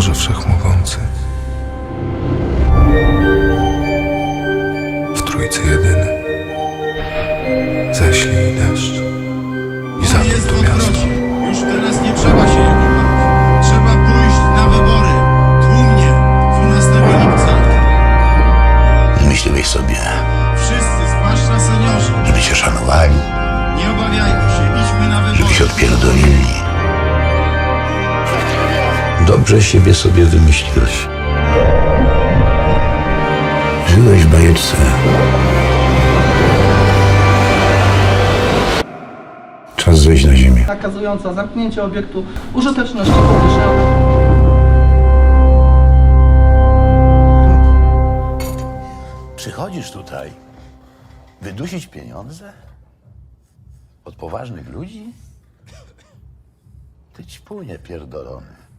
Boże Wszechmogący, w Trójcy Jedyny, ześlij deszcz i w to miasto. Już teraz nie trzeba się jego bać. Trzeba pójść na wybory. Tłumnie. 12 lipca. Myśliłeś sobie, Dobrze siebie sobie wymyśliłeś. Żyłeś w bajeczce. Czas zejść na ziemię. nakazująca zamknięcie obiektu użyteczności publicznej. Przychodzisz tutaj wydusić pieniądze od poważnych ludzi? Ty ćpunie pierdolony.